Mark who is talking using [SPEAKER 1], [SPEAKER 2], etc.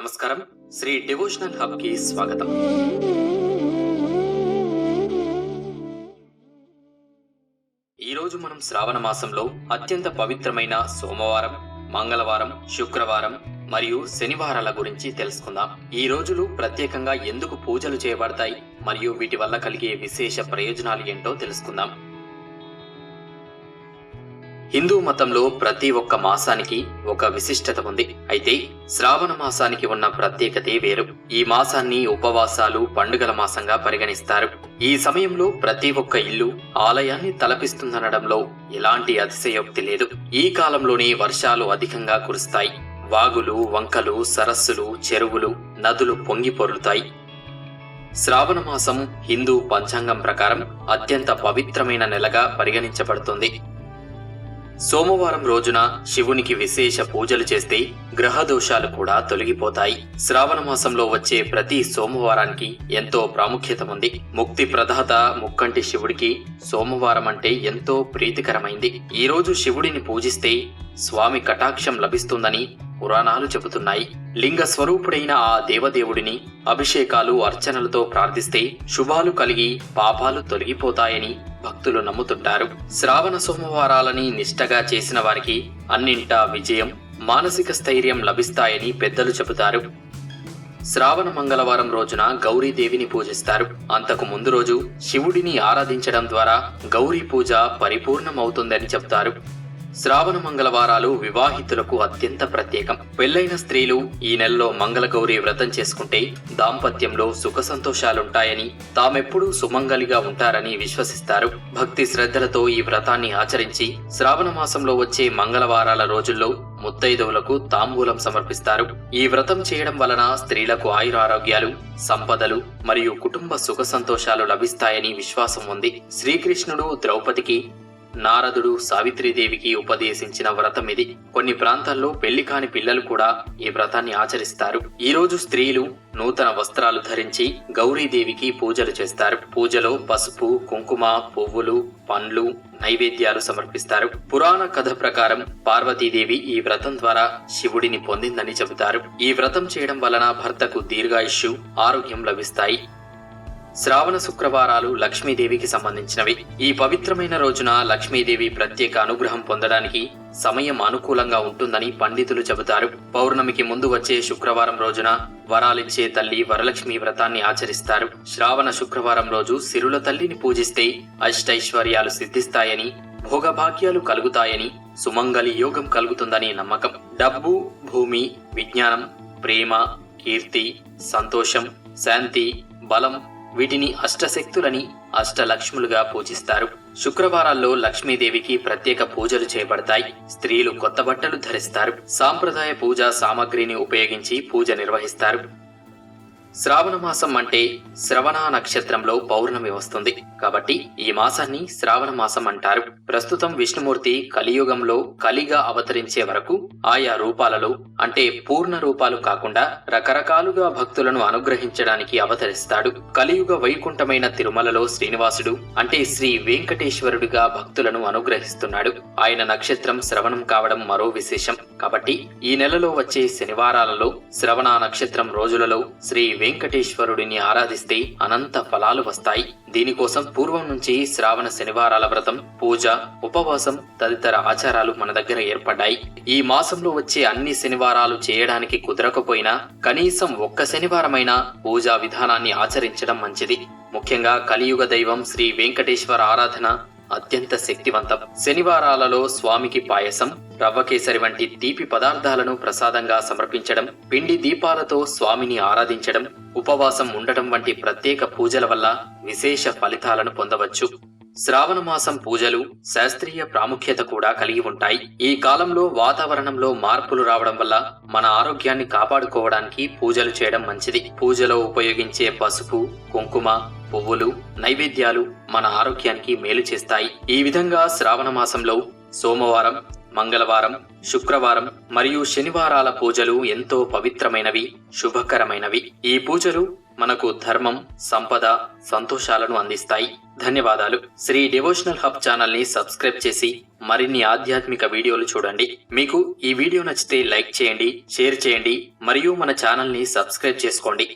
[SPEAKER 1] నమస్కారం. శ్రీ డివోషనల్ హబ్కి స్వాగతం. ఈ రోజు మనం శ్రావణ మాసంలో అత్యంత పవిత్రమైన సోమవారం మంగళవారం శుక్రవారం మరియు శనివారాల గురించి తెలుసుకుందాం. ఈ రోజులు ప్రత్యేకంగా ఎందుకు పూజలు చేయబడతాయి మరియు వీటి వల్ల కలిగే విశేష ప్రయోజనాలు ఏంటో తెలుసుకుందాం. హిందూ మతంలో ప్రతి ఒక్క మాసానికి ఒక విశిష్టత ఉంది. అయితే శ్రావణ మాసానికి ఉన్న ప్రత్యేకతే వేరు. ఈ మాసాన్ని ఉపవాసాలు పండుగల మాసంగా పరిగణిస్తారు. ఈ సమయంలో ప్రతి ఒక్క ఇల్లు ఆలయాన్ని తలపిస్తుందనడంలో ఎలాంటి అతిశయోక్తి లేదు. ఈ కాలంలోనే వర్షాలు అధికంగా కురుస్తాయి. వాగులు వంకలు సరస్సులు చెరువులు నదులు పొంగి పొరులుతాయి. శ్రావణ మాసం హిందూ పంచాంగం ప్రకారం అత్యంత పవిత్రమైన నెలగా పరిగణించబడుతుంది. సోమవారం రోజున శివునికి విశేష పూజలు చేస్తే గ్రహ దోషాలు కూడా తొలగిపోతాయి. శ్రావణ మాసంలో వచ్చే ప్రతి సోమవారానికి ఎంతో ప్రాముఖ్యత ఉంది. ముక్తి ప్రదాత ముక్కంటి శివుడికి సోమవారం అంటే ఎంతో ప్రీతికరమైంది. ఈ రోజు శివుడిని పూజిస్తే స్వామి కటాక్షం లభిస్తుందని పురాణాలు చెబుతున్నాయి. లింగ స్వరూపుడైన ఆ దేవదేవుడిని అభిషేకాలు అర్చనలతో ప్రార్థిస్తే శుభాలు కలిగి పాపాలు తొలగిపోతాయని భక్తులు నమ్ముతుంటారు. శ్రావణ సోమవారాలని నిష్టగా చేసిన వారికి అన్నింటా విజయం మానసిక స్థైర్యం లభిస్తాయని పెద్దలు చెబుతారు. శ్రావణ మంగళవారం రోజున గౌరీదేవిని పూజిస్తారు. అంతకు ముందు రోజు శివుడిని ఆరాధించడం ద్వారా గౌరీ పూజ పరిపూర్ణమవుతుందని చెప్తారు. శ్రావణ మంగళవారాలు వివాహితులకు అత్యంత ప్రత్యేకం. పెళ్ళైన స్త్రీలు ఈ నెలలో మంగళగౌరి వ్రతం చేసుకుంటే దాంపత్యంలో సుఖ సంతోషాలుంటాయని తామెప్పుడూ సుమంగలిగా ఉంటారని విశ్వసిస్తారు. భక్తి శ్రద్ధలతో ఈ వ్రతాన్ని ఆచరించి శ్రావణ మాసంలో వచ్చే మంగళవారాల రోజుల్లో ముత్తైదువులకు తాంబూలం సమర్పిస్తారు. ఈ వ్రతం చేయడం వలన స్త్రీలకు ఆయురారోగ్యాలు సంపదలు మరియు కుటుంబ సుఖ సంతోషాలు లభిస్తాయని విశ్వాసం ఉంది. శ్రీకృష్ణుడు ద్రౌపదికి నారదుడు సావిత్రీదేవికి ఉపదేశించిన వ్రతం ఇది. కొన్ని ప్రాంతాల్లో పెళ్ళి కాని పిల్లలు కూడా ఈ వ్రతాన్ని ఆచరిస్తారు. ఈ రోజు స్త్రీలు నూతన వస్త్రాలు ధరించి గౌరీదేవికి పూజలు చేస్తారు. పూజలో పసుపు కుంకుమ పువ్వులు పండ్లు నైవేద్యాలు సమర్పిస్తారు. పురాణ కథ ప్రకారం పార్వతీదేవి ఈ వ్రతం ద్వారా శివుడిని పొందిందని చెబుతారు. ఈ వ్రతం చేయడం వలన భర్తకు దీర్ఘాయుష్యు ఆరోగ్యం లభిస్తాయి. శ్రావణ శుక్రవారాలు లక్ష్మీదేవికి సంబంధించినవి. ఈ పవిత్రమైన రోజున లక్ష్మీదేవి ప్రత్యేక అనుగ్రహం పొందడానికి సమయం అనుకూలంగా ఉంటుందని పండితులు చెబుతారు. పౌర్ణమికి ముందు వచ్చే శుక్రవారం రోజున వరాలిచ్చే తల్లి వరలక్ష్మి వ్రతాన్ని ఆచరిస్తారు. శ్రావణ శుక్రవారం రోజు సిరుల తల్లిని పూజిస్తే అష్టైశ్వర్యాలు సిద్ధిస్తాయని భోగభాగ్యాలు కలుగుతాయని సుమంగలి యోగం కలుగుతుందని నమ్మకం. డబ్బు భూమి విజ్ఞానం ప్రేమ కీర్తి సంతోషం శాంతి బలం వీటిని అష్టశక్తులని అష్టలక్ష్ములుగా పూజిస్తారు. శుక్రవారాల్లో లక్ష్మీదేవికి ప్రత్యేక పూజలు చేపడతాయి స్త్రీలు కొత్త బట్టలు ధరిస్తారు. సాంప్రదాయ పూజా సామగ్రిని ఉపయోగించి పూజ నిర్వహిస్తారు. శ్రావణ మాసం అంటే శ్రవణ నక్షత్రంలో పౌర్ణమి వస్తుంది. కాబట్టి ఈ మాసాన్ని శ్రావణ మాసం అంటారు. ప్రస్తుతం విష్ణుమూర్తి కలియుగంలో కలిగా అవతరించే వరకు ఆయా రూపాలలో అంటే పూర్ణ రూపాలు కాకుండా రకరకాలుగా భక్తులను అనుగ్రహించడానికి అవతరిస్తాడు. కలియుగ వైకుంఠమైన తిరుమలలో శ్రీనివాసుడు అంటే శ్రీ వెంకటేశ్వరుడిగా భక్తులను అనుగ్రహిస్తున్నాడు. ఆయన నక్షత్రం శ్రవణం కావడం మరో విశేషం. కాబట్టి ఈ నెలలో వచ్చే శనివారాలలో శ్రవణ నక్షత్రం రోజులలో శ్రీ వెంకటేశ్వరుడిని ఆరాధిస్తే అనంత ఫలాలు వస్తాయి. దీనికోసం పూర్వం నుంచి శ్రావణ శనివారాల వ్రతం పూజ ఉపవాసం తదితర ఆచారాలు మన దగ్గర ఏర్పడ్డాయి. ఈ మాసంలో వచ్చే అన్ని శనివారాలు చేయడానికి కుదరకపోయినా కనీసం ఒక్క శనివారమైనా పూజా విధానాన్ని ఆచరించడం మంచిది. ముఖ్యంగా కలియుగ దైవం శ్రీ వెంకటేశ్వర ఆరాధన అత్యంత శక్తివంతం. శనివారాలలో స్వామికి పాయసం రవ్వ కేసరి వంటి తీపి పదార్థాలను ప్రసాదంగా సమర్పించడం పిండి దీపాలతో స్వామిని ఆరాధించడం ఉపవాసం ఉండటం వంటి ప్రత్యేక పూజల వల్ల విశేష ఫలితాలను పొందవచ్చు. శ్రావణమాసం పూజలు శాస్త్రీయ ప్రాముఖ్యత కూడా కలిగి ఉంటాయి. ఈ కాలంలో వాతావరణంలో మార్పులు రావడం వల్ల మన ఆరోగ్యాన్ని కాపాడుకోవడానికి పూజలు చేయడం మంచిది. పూజలో ఉపయోగించే పసుపు కుంకుమ పువ్వులు నైవేద్యాలు మన ఆరోగ్యానికి మేలు చేస్తాయి. ఈ విధంగా శ్రావణ మాసంలో సోమవారం మంగళవారం శుక్రవారం మరియు శనివారాల పూజలు ఎంతో పవిత్రమైనవి శుభకరమైనవి. ఈ పూజలు మనకు ధర్మం సంపద సంతోషాలను అందిస్తాయి. ధన్యవాదాలు. శ్రీ డివోషనల్ హబ్ ఛానల్ని సబ్స్క్రైబ్ చేసి మరిన్ని ఆధ్యాత్మిక వీడియోలు చూడండి. మీకు ఈ వీడియో నచ్చితే లైక్ చేయండి షేర్ చేయండి మరియు మన ఛానల్ని సబ్స్క్రైబ్ చేసుకోండి.